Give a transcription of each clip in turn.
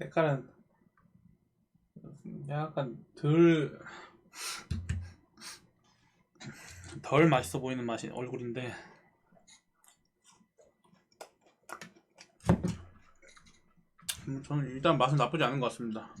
색깔은 약간 덜, 덜 맛있어 보이는 맛이 얼굴인데 음, 저는 일단 맛은 나쁘지 않은 것 같습니다.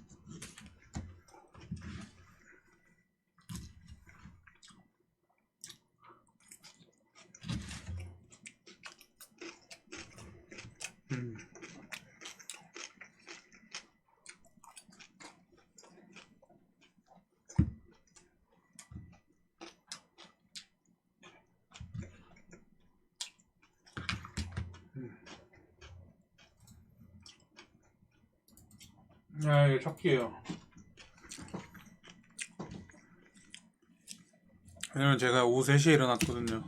아, 이게 첫 끼예요. 왜냐면 제가 오후 3시에 일어났거든요.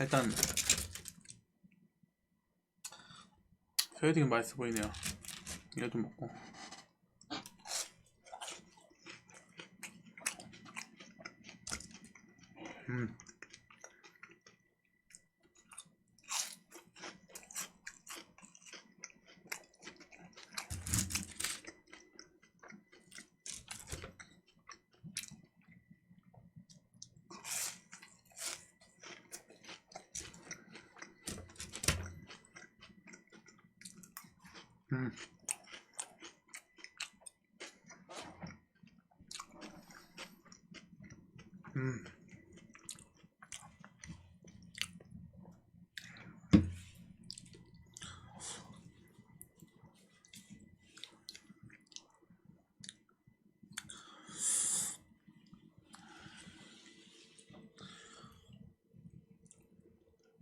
일단 소야되게 맛있어 보이네요. 좀 먹고. 음. 음. 음.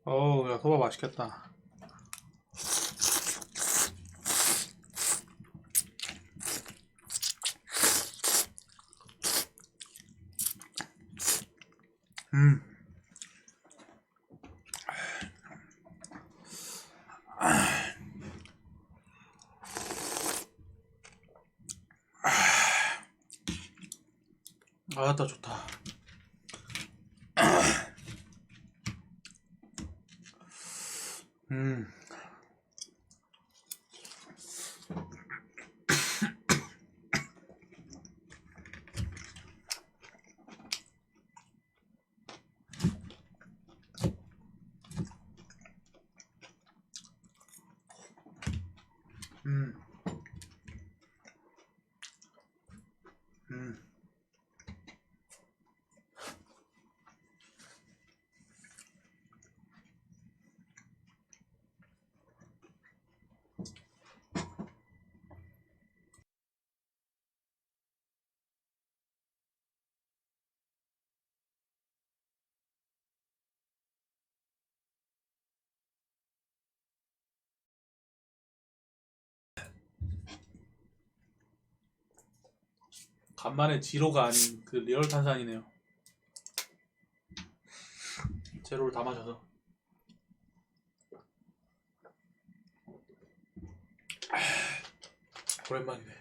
어우, 야, 소바 맛있겠다. 아, 나 좋다. 간만에 지로가 아닌 그 리얼 탄산이네요. 제로를 다 마셔서. 아, 오랜만이네.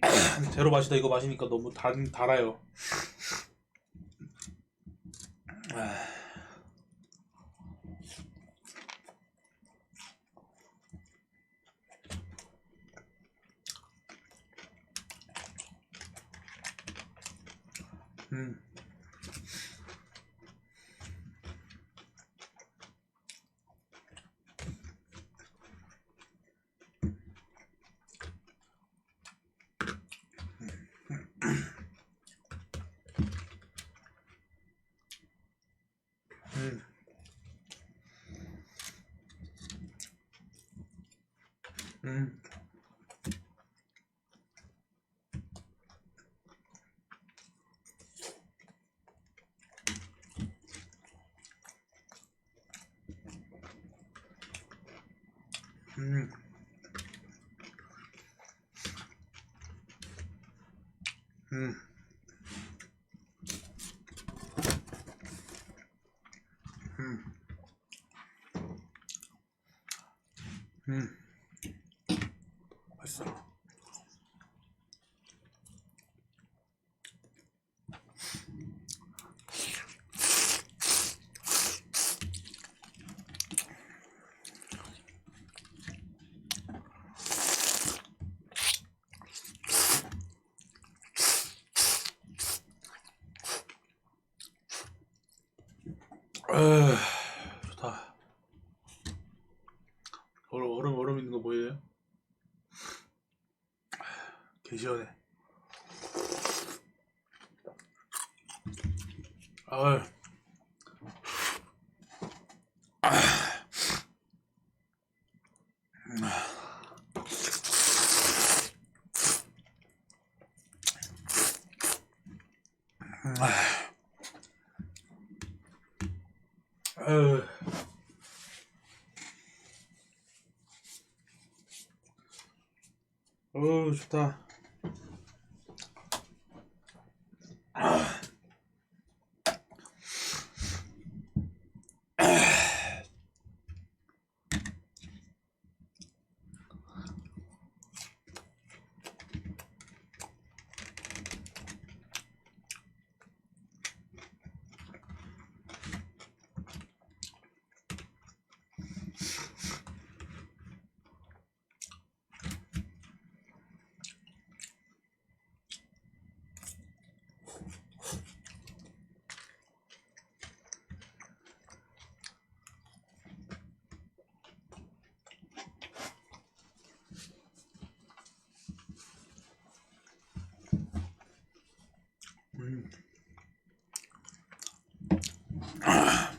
제로 마시다 이거 마시니까 너무 단, 달아요. 아. 에휴, 좋다. 얼음, 얼음, 얼음 있는 거 보이세요? 개 시원해. 아유. 아 유. 어우 좋다. 음. 음.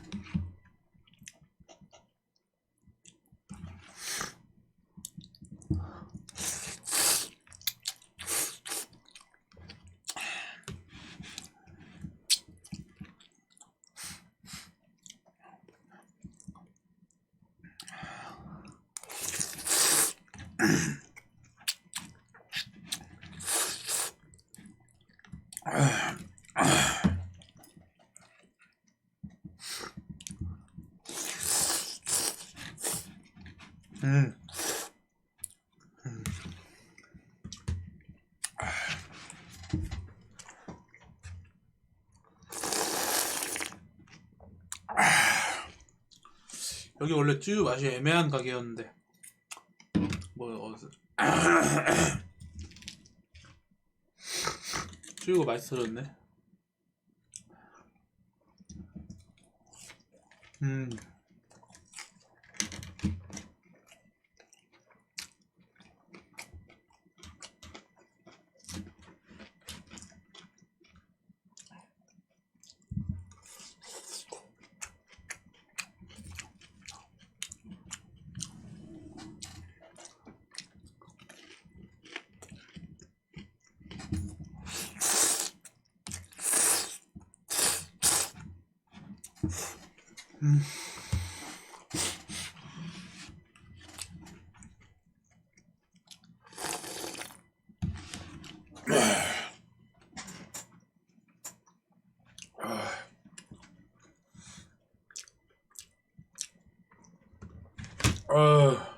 음. 여기 원래 쯔유 맛이 애매한 가게였는데. 뭐 어디서 쯔유가 맛있어졌네. 음 어... 아,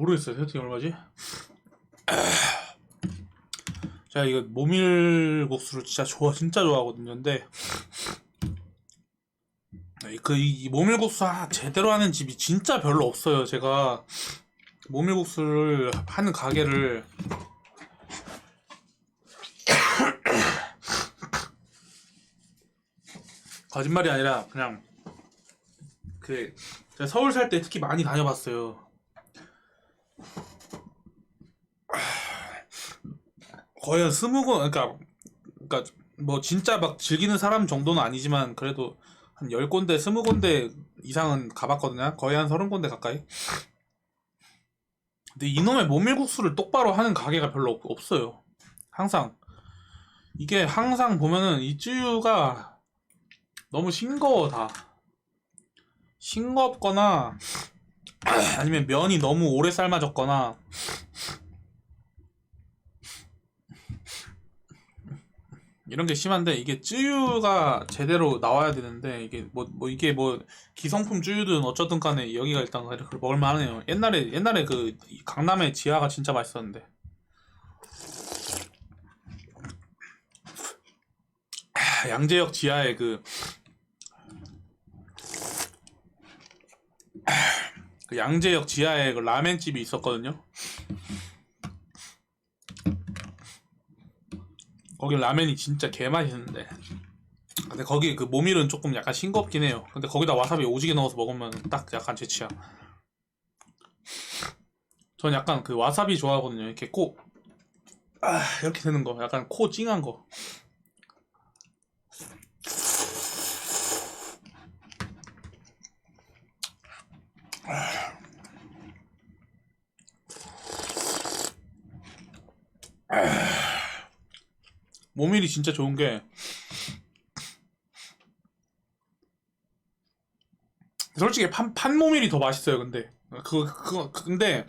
모르겠어요 세팅 얼마지? 제가 이거 모밀국수를 진짜 좋아 진짜 좋아하거든요 근데 그 이 모밀국수 하- 제대로 하는 집이 진짜 별로 없어요 제가 모밀국수를 하는 가게를 거짓말이 아니라 그냥 그 제가 서울 살 때 특히 많이 다녀봤어요. 거의 한 스무 건 그러니까 그러니까 뭐 진짜 막 즐기는 사람 정도는 아니지만 그래도 한열 군데 스무 군데 이상은 가봤거든요. 거의 한 서른 군데 가까이. 근데 이놈의 모밀국수를 똑바로 하는 가게가 별로 없, 없어요. 항상 이게 항상 보면은 이 쯔유가 너무 싱거워 다. 싱겁거나 아니면 면이 너무 오래 삶아졌거나 이런 게 심한데 이게 쯔유가 제대로 나와야 되는데 이게 뭐, 뭐 이게 뭐 기성품 쯔유든 어쩌든 간에 여기가 일단 먹을 만하네요. 옛날에 옛날에 그 강남의 지하가 진짜 맛있었는데. 아, 양재역 지하에 그, 그 양재역 지하에 그 라멘집이 있었거든요. 거기 라면이 진짜 개 맛있는데. 근데 거기 그 모밀은 조금 약간 싱겁긴 해요. 근데 거기다 와사비 오지게 넣어서 먹으면 딱 약간 제 취향. 전 약간 그 와사비 좋아하거든요. 이렇게 코, 아, 이렇게 되는 거. 약간 코 찡한 거. 모밀이 진짜 좋은 게 솔직히 판, 판 모밀이 더 맛있어요 근데. 그, 그, 그 근데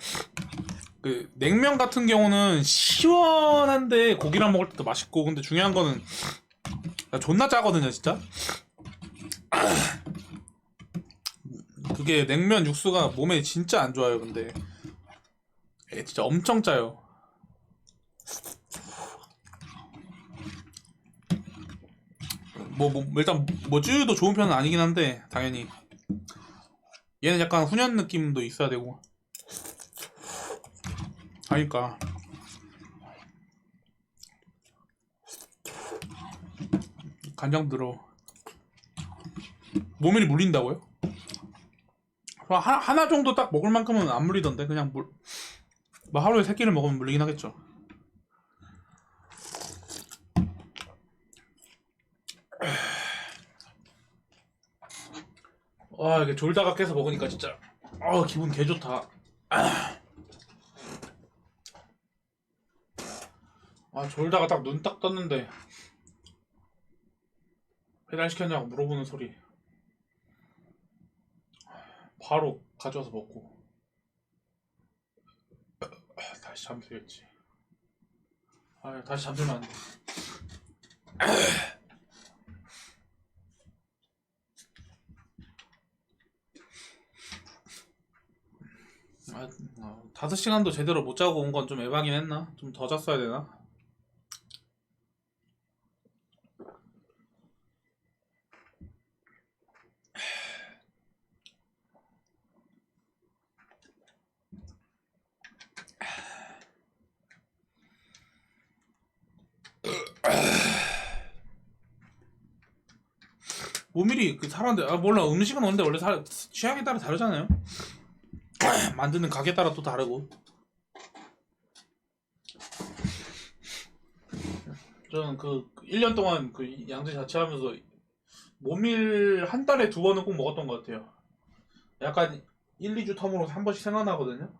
그 냉면 같은 경우는 시원한데 고기랑 먹을 때도 맛있고 근데 중요한 거는 존나 짜거든요 진짜. 그게 냉면 육수가 몸에 진짜 안 좋아요 근데. 예, 진짜 엄청 짜요 뭐, 뭐 일단 뭐 쯔유도 좋은 편은 아니긴 한데 당연히. 얘는 약간 훈연 느낌도 있어야 되고. 하니까. 간장 들어. 모밀이 물린다고요? 하나, 하나 정도 딱 먹을 만큼은 안 물리던데 그냥 물, 뭐 하루에 세 끼를 먹으면 물리긴 하겠죠 와 이게 졸다가 깨서 먹으니까 진짜 아 기분 개 좋다. 아 졸다가 딱 눈 딱 떴는데 배달 시켰냐고 물어보는 소리. 바로 가져와서 먹고 다시 잠들겠지. 아 다시 잠들면 안 돼. 아, 어, 다섯 시간도 제대로 못 자고 온 건 좀 에바긴 했나? 좀 더 잤어야 되나? 모밀이 그 사람들 아 몰라 음식은 원래 원래 사, 취향에 따라 다르잖아요. 만드는 가게 따라 또 다르고. 저는 그 1년 동안 그 양재 자취하면서 모밀 한 달에 두 번은 꼭 먹었던 것 같아요. 약간 1, 2주 텀으로 한 번씩 생각나거든요